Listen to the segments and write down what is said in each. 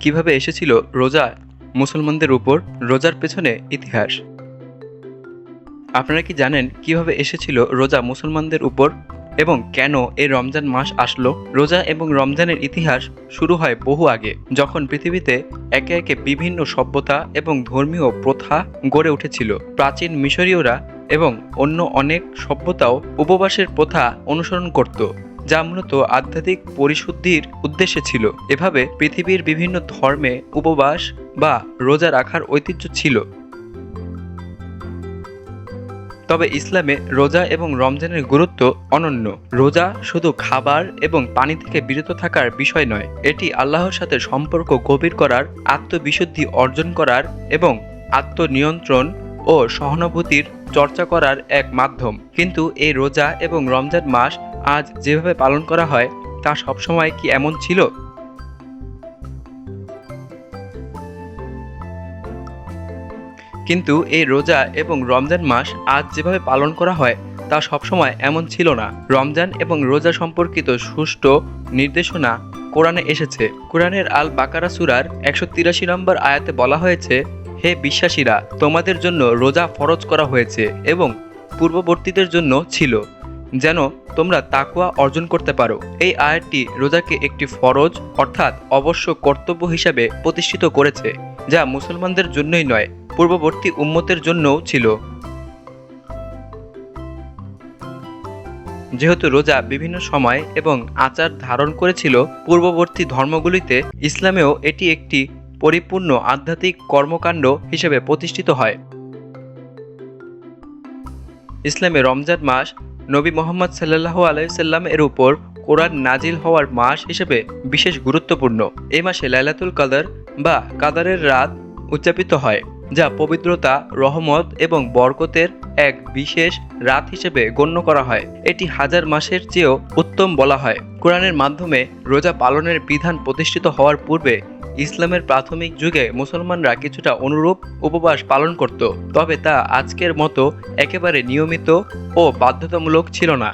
কীভাবে এসেছিল রোজা মুসলমানদের উপর? রোজার পেছনে ইতিহাস। আপনারা কি জানেন কীভাবে এসেছিল রোজা মুসলমানদের উপর এবং কেন এই রমজান মাস আসলো? রোজা এবং রমজানের ইতিহাস শুরু হয় বহু আগে, যখন পৃথিবীতে একে একে বিভিন্ন সভ্যতা এবং ধর্মীয় প্রথা গড়ে উঠেছিল। প্রাচীন মিশরীয়রা এবং অন্য অনেক সভ্যতাও উপবাসের প্রথা অনুসরণ করত। যা মূলত আধ্যাত্মিক পরিশুদ্ধির উদ্দেশ্যে ছিল। এভাবে পৃথিবীর বিভিন্ন ধর্মে উপবাস বা রোজা রাখার ঐতিহ্য ছিল। তবে ইসলামে রোজা এবং রমজানের গুরুত্ব অনন্য। রোজা শুধু খাবার এবং পানি থেকে বিরত থাকার বিষয় নয়, এটি আল্লাহর সাথে সম্পর্ক গভীর করার, আত্মবিশুদ্ধি অর্জন করার এবং আত্মনিয়ন্ত্রণ ও সহানুভূতির চর্চা করার এক মাধ্যম। কিন্তু এই রোজা এবং রমজান মাস আজ যেভাবে পালন করা হয়, তা সবসময় কি এমন ছিল? কিন্তু এই রোজা এবং রমজান মাস আজ যেভাবে পালন করা হয়, তা সবসময় এমন ছিল না। রমজান এবং রোজা সম্পর্কিত সুষ্ঠু নির্দেশনা কোরআনে এসেছে। কোরআনের আল বাকারা সুরার একশো তিরাশি নম্বর আয়াতে বলা হয়েছে, হে বিশ্বাসীরা, তোমাদের জন্য রোজা ফরজ করা হয়েছে এবং পূর্ববর্তীদের জন্য ছিল। যেন তোমরা তাকুয়া অর্জন করতে পারো। এই আয়াতটি রোজাকে একটি ফরজ অর্থাৎ অবশ্য কর্তব্য হিসাবে প্রতিষ্ঠিত করেছে, যা মুসলমানদের জন্যই নয়, পূর্ববর্তী উম্মতের জন্যও ছিল। যেহেতু রোজা বিভিন্ন সময় এবং আচার ধারণ করেছিল পূর্ববর্তী ধর্মগুলিতে, ইসলামেও এটি একটি পরিপূর্ণ আধ্যাত্মিক কর্মকাণ্ড হিসেবে প্রতিষ্ঠিত হয়। ইসলামে রমজান মাস নবী মোহাম্মদ সাল্লাহ আলাইসাল্লাম এর উপর কোরআন নাজিল হওয়ার মাস হিসেবে বিশেষ গুরুত্বপূর্ণ। এই মাসে লাইলাতুল কাদার বা কাদারের রাত উদযাপিত হয়, যা পবিত্রতা, রহমত এবং বরকতের এক বিশেষ রাত হিসেবে গণ্য করা হয়। এটি হাজার মাসের চেয়েও উত্তম বলা হয়। কোরআনের মাধ্যমে রোজা পালনের বিধান প্রতিষ্ঠিত হওয়ার পূর্বে ইসলামের প্রাথমিক যুগে মুসলমানরা কিছুটা অনুরূপ উপবাস পালন করত, তবে তা আজকের মতো একেবারে নিয়মিত ও বাধ্যতামূলক ছিল না।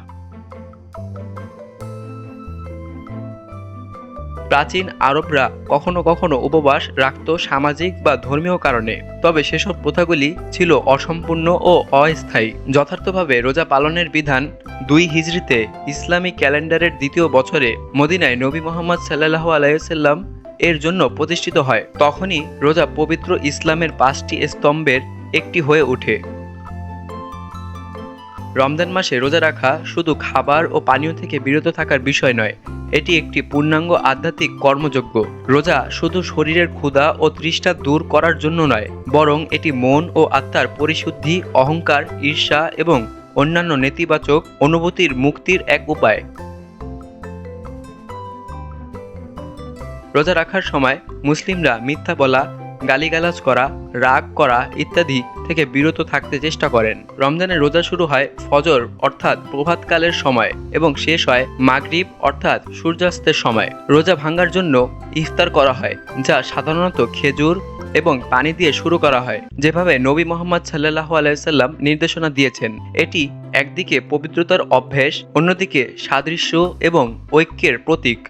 প্রাচীন আরবরা কখনো কখনো উপবাস রাখত সামাজিক বা ধর্মীয় কারণে, তবে সেসব প্রথাগুলি ছিল অসম্পূর্ণ ও অস্থায়ী। যথার্থভাবে রোজা পালনের বিধান দুই হিজড়িতে ইসলামী ক্যালেন্ডারের দ্বিতীয় বছরে মদিনায় নবী মোহাম্মদ সাল্লাহ আলাইসাল্লাম এর জন্য প্রতিষ্ঠিত হয়। তখনই রোজা পবিত্র ইসলামের পাঁচটি স্তম্ভের একটি হয়ে ওঠে। রমজান মাসে রোজা রাখা শুধু খাবার ও পানীয় থেকে বিরত থাকার বিষয় নয়, এটি একটি পূর্ণাঙ্গ আধ্যাত্মিক কর্মযোগ্য রোজা শুধু শরীরের ক্ষুধা ও তৃষ্ঠা দূর করার জন্য নয়, বরং এটি মন ও আত্মার পরিশুদ্ধি, অহংকার, ঈর্ষা এবং অন্যান্য নেতিবাচক অনুভূতির মুক্তির এক উপায়। রোজা রাখার সময় মুসলিমরা মিথ্যা বলা, গালিগালাজ করা, রাগ করা ইত্যাদি থেকে বিরত থাকতে চেষ্টা করেন। রমজানের রোজা শুরু হয় ফজর, অর্থাৎ প্রভাতকালের সময়, এবং শেষ হয় মাগরিব, অর্থাৎ সূর্যাস্তের সময়। রোজা ভাঙ্গার জন্য ইফতার করা হয়, যা সাধারণত খেজুর এবং পানি দিয়ে শুরু করা হয়, যেভাবে নবী মোহাম্মদ সাল্লাহ আলাইসাল্লাম নির্দেশনা দিয়েছেন। এটি একদিকে পবিত্রতার অভ্যেস, অন্যদিকে সাদৃশ্য এবং ঐক্যের প্রতীক।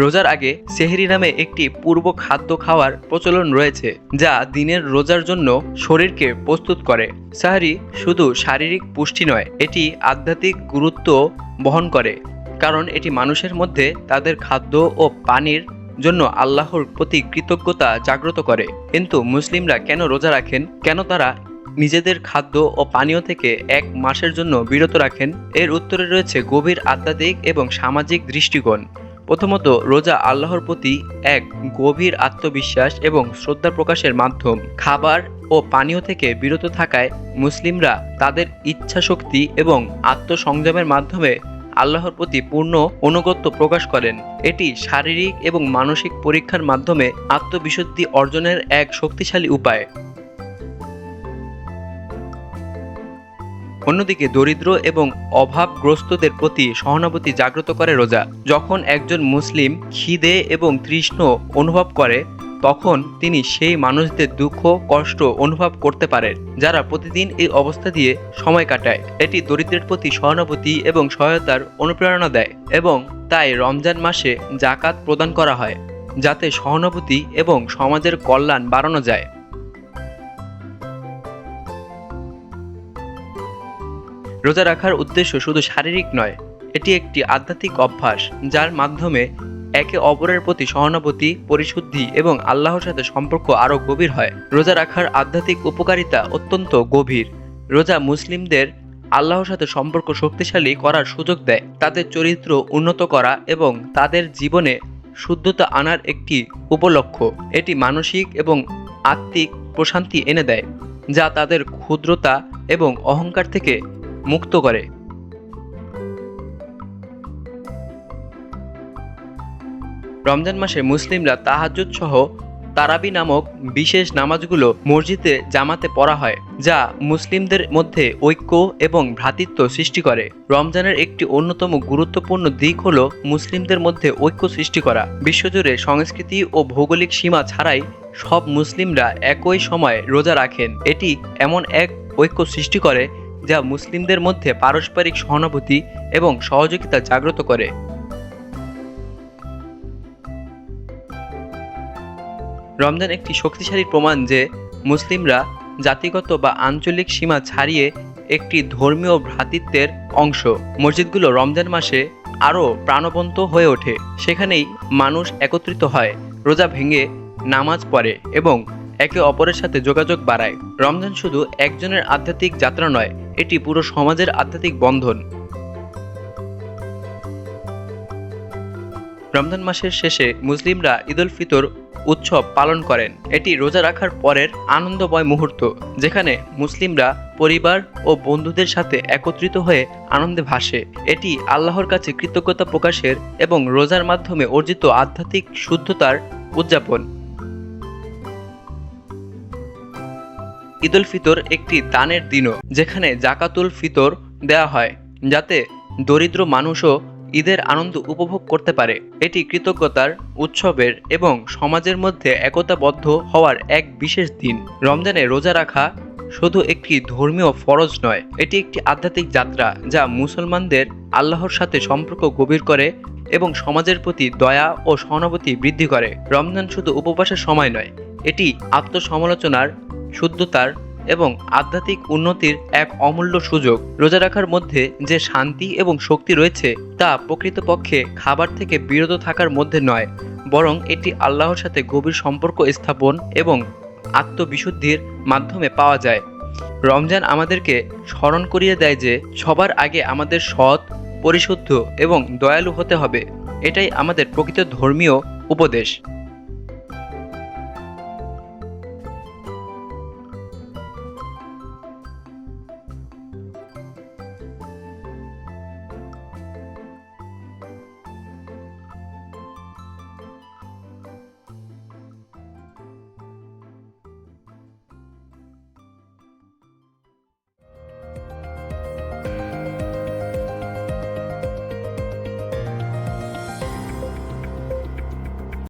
রোজার আগে সেহরি নামে একটি পূর্ব খাদ্য খাওয়ার প্রচলন রয়েছে, যা দিনের রোজার জন্য শরীরকে প্রস্তুত করে। সাহারি শুধু শারীরিক পুষ্টি নয়, এটি আধ্যাত্মিক গুরুত্ব বহন করে, কারণ এটি মানুষের মধ্যে তাদের খাদ্য ও পানির জন্য আল্লাহর প্রতি কৃতজ্ঞতা জাগ্রত করে। কিন্তু মুসলিমরা কেন রোজা রাখেন? কেন তারা নিজেদের খাদ্য ও পানীয় থেকে এক মাসের জন্য বিরত রাখেন? এর উত্তরে রয়েছে গভীর আধ্যাত্মিক এবং সামাজিক দৃষ্টিকোণ। প্রথমত, রোজা আল্লাহর প্রতি এক গভীর আত্মবিশ্বাস এবং শ্রদ্ধা প্রকাশের মাধ্যম। খাবার ও পানীয় থেকে বিরত থাকায় মুসলিমরা তাদের ইচ্ছা শক্তি এবং আত্মসংযমের মাধ্যমে আল্লাহর প্রতি পূর্ণ অনুগত্য প্রকাশ করেন। এটি শারীরিক এবং মানসিক পরীক্ষার মাধ্যমে আত্মবিশুদ্ধি অর্জনের এক শক্তিশালী উপায়। অন্যদিকে দরিদ্র এবং অভাবগ্রস্তদের প্রতি সহানুভূতি জাগ্রত করে রোজা। যখন একজন মুসলিম খিদে এবং তৃষ্ণ অনুভব করে, তখন তিনি সেই মানুষদের দুঃখ, কষ্ট অনুভব করতে পারেন, যারা প্রতিদিন এই অবস্থা দিয়ে সময় কাটায়। এটি দরিদ্রের প্রতি সহানুভূতি এবং সহায়তার অনুপ্রেরণা দেয় এবং তাই রমজান মাসে জাকাত প্রদান করা হয়, যাতে সহানুভূতি এবং সমাজের কল্যাণ বাড়ানো যায়। রোজা রাখার উদ্দেশ্য শুধু শারীরিক নয়, এটি একটি আধ্যাত্মিক অভ্যাস যার মাধ্যমে একে অপরের প্রতি সহানুভূতি, পরিশুদ্ধি এবং আল্লাহর সাথে সম্পর্ক আরও গভীর হয়। রোজা রাখার আধ্যাত্মিক উপকারিতা অত্যন্ত গভীর। রোজা মুসলিমদের আল্লাহর সাথে সম্পর্ক শক্তিশালী করার সুযোগ দেয়। তাদের চরিত্র উন্নত করা এবং তাদের জীবনে শুদ্ধতা আনার একটি উপলক্ষ এটি মানসিক এবং আত্মিক প্রশান্তি এনে দেয়, যা তাদের ক্ষুদ্রতা এবং অহংকার থেকে মুক্ত করে। রমজান মাসে মুসলিমরা তাহাজ্জুদ সহ তারাবি নামক বিশেষ নামাজগুলো মসজিদে, জামাতে পড়া হয়, যা মুসলিমদের মধ্যে ঐক্য এবং ভ্রাতৃত্ব সৃষ্টি করে। রমজানের একটি অন্যতম গুরুত্বপূর্ণ দিক হলো মুসলিমদের মধ্যে ঐক্য সৃষ্টি করা। বিশ্বজুড়ে সংস্কৃতি ও ভৌগোলিক সীমা ছাড়াই সব মুসলিমরা একই সময় রোজা রাখেন। এটি এমন এক ঐক্য সৃষ্টি করে যা মুসলিমদের মধ্যে পারস্পরিক সহানুভূতি এবং সহযোগিতা জাগ্রত করে। রমজান একটি শক্তিশালী প্রমাণ যে মুসলিমরা জাতিগত বা আঞ্চলিক সীমা ছাড়িয়ে একটি ধর্মীয় ভ্রাতৃত্বের অংশ। মসজিদগুলো রমজান মাসে আরও প্রাণবন্ত হয়ে ওঠে। সেখানেই মানুষ একত্রিত হয়, রোজা ভেঙে নামাজ পড়ে এবং একে অপরের সাথে যোগাযোগ বাড়ায়। রমজান শুধু একজনের আধ্যাত্মিক যাত্রা নয় এটি পুরো সমাজের আধ্যাত্মিক বন্ধন। রমজান মাসের শেষে মুসলিমরা ঈদুল ফিতর উৎসব পালন করেন। এটি রোজা রাখার পরের আনন্দময় মুহূর্ত, যেখানে মুসলিমরা পরিবার ও বন্ধুদের সাথে একত্রিত হয়ে আনন্দে ভাসে। এটি আল্লাহর কাছে কৃতজ্ঞতা প্রকাশের এবং রোজার মাধ্যমে অর্জিত আধ্যাত্মিক শুদ্ধতার উদযাপন। ঈদুল ফিতর একটি দানের দিনও, যেখানে জাকাতুল ফিতর দেওয়া হয়, যাতে দরিদ্র মানুষও ঈদের আনন্দ উপভোগ করতে পারে। এটি কৃতজ্ঞতার উৎসবের এবং সমাজের মধ্যে একতাবদ্ধ হওয়ার এক বিশেষ দিন। রমজানে রোজা রাখা শুধু একটি ধর্মীয় ফরজ নয়, এটি একটি আধ্যাত্মিক যাত্রা যা মুসলমানদের আল্লাহর সাথে সম্পর্ক গভীর করে এবং সমাজের প্রতি দয়া ও সহানুভূতি বৃদ্ধি করে। রমজান শুধু উপবাসের সময় নয়, এটি আত্মসমালোচনার শুদ্ধতার এবং আধ্যাত্মিক উন্নতির এক অমূল্য সুযোগ। রোজা রাখার মধ্যে যে শান্তি এবং শক্তি রয়েছে, তা প্রকৃতপক্ষে খাবার থেকে বিরত থাকার মধ্যে নয়, বরং এটি আল্লাহর সাথে গভীর সম্পর্ক স্থাপন এবং আত্মবিশুদ্ধির মাধ্যমে পাওয়া যায়। রমজান আমাদেরকে স্মরণ করিয়ে দেয় যে, সবার আগে আমাদের সৎ, পরিশুদ্ধ এবং দয়ালু হতে হবে। এটাই আমাদের প্রকৃত ধর্মীয় উপদেশ।